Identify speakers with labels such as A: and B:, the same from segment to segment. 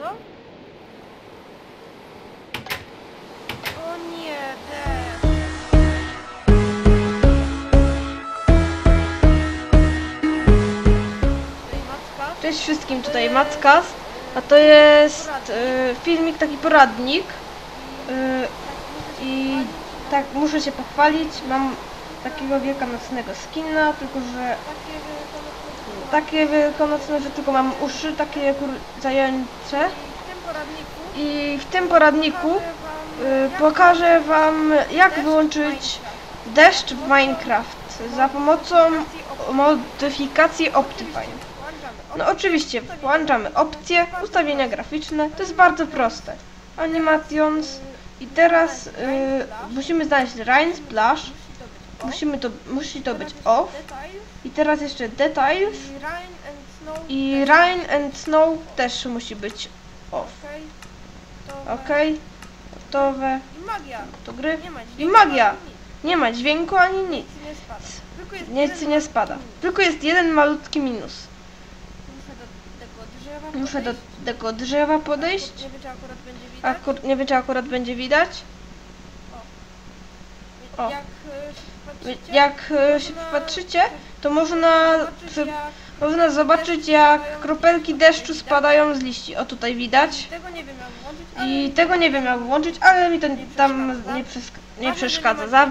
A: Co? O nie, te.
B: Cześć wszystkim, tutaj Mackas, a to jest e, filmik, taki poradnik. E, i tak muszę się pochwalić, mam takiego wielkanocnego skina, tylko że
A: Takie wielkanocne
B: że tylko mam uszy takie zające
A: I w tym poradniku
B: poradniku
A: pokażę wam,
B: jak wyłączyć deszcz w Minecraft za pomocą modyfikacji Optifine. No oczywiście, włączamy opcje, ustawienia graficzne, to jest bardzo proste. Animations i teraz y, musimy znaleźć Rain Splash, musimy to, musi to być off i teraz jeszcze Details
A: i rain and snow.
B: też musi być off.
A: Okej. To
B: Ok, gotowe
A: I magia.
B: do gry. I magia, nie ma dźwięku ani nic,
A: Nic nie spada. Tylko jest jeden malutki
B: minus.
A: Muszę do tego drzewa podejść.
B: tego drzewa podejść,
A: Nie wiem, czy akurat będzie widać.
B: Akur, nie wiem czy akurat będzie widać. O.
A: Jak patrzycie,
B: Jak e, się
A: można
B: patrzycie, to można,
A: zobaczyć, jak
B: można zobaczyć jak kropelki deszczu spadają z liści. O tutaj widać.
A: Tego nie wiem jak włączyć, ale
B: I tego nie wiem jak włączyć, ale mi to tam nie, nie przeszkadza. Za,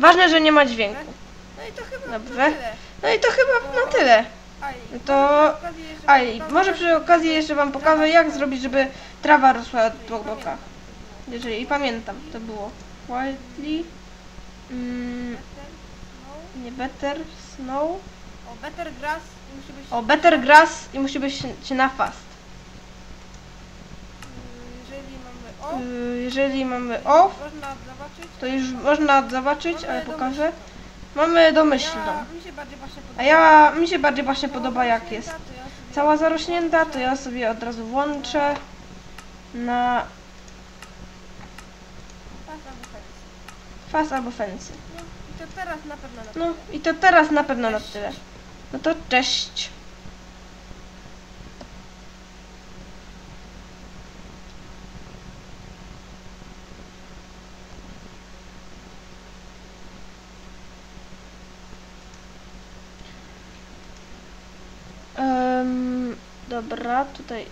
B: ważne, że nie ma dźwięku.
A: No i to chyba
B: Dobrze.
A: na tyle.
B: No i to chyba na tyle. To-
A: może przy okazji jeszcze
B: A
A: wam
B: i
A: pokażę-
B: może przy okazji jeszcze wam pokażę jak zrobić, żeby trawa rosła po bokach. Jeżeli pamiętam, to było Wildly, mm, nie Better Snow,
A: O, better grass i musi być...
B: o Better Grass i musi być na fast.
A: y, Jeżeli mamy
B: Y, Jeżeli mamy off,
A: można zobaczyć.
B: to już można zobaczyć, ale pokażę. Mamy domyślną.
A: Ja, mi się bardziej właśnie podoba.
B: A ja, mi się bardziej właśnie podoba jak jest.
A: To ja sobie
B: Cała zarośnięta, to ja sobie od razu włączę na
A: fence.
B: Fast albo fancy.
A: No i to teraz na pewno na
B: No i to teraz na pewno na tyle. No to cześć. Dobra, tutaj